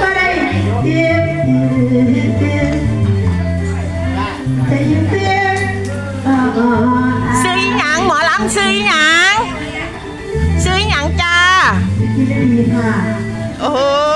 qua đây suy nhận mọi lắm suy nhận suy nhận cha ừ.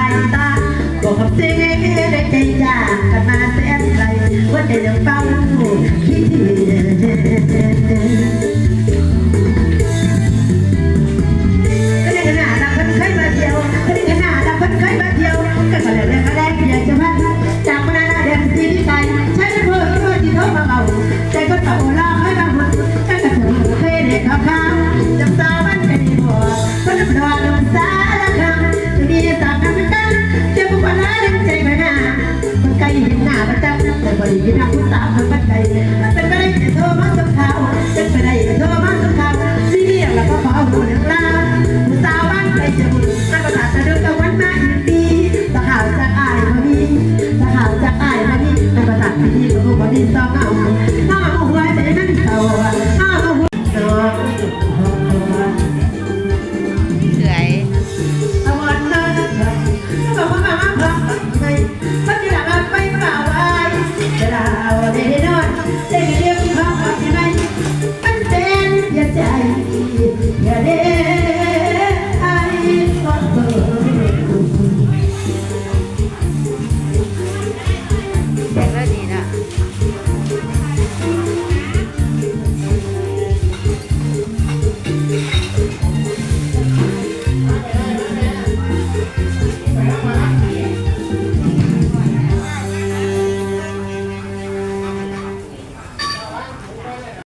ายตาบอกกับสิ่งได้ใจจากกันมาเสนไกลว่าจะยังฟังคิดที่ Stop.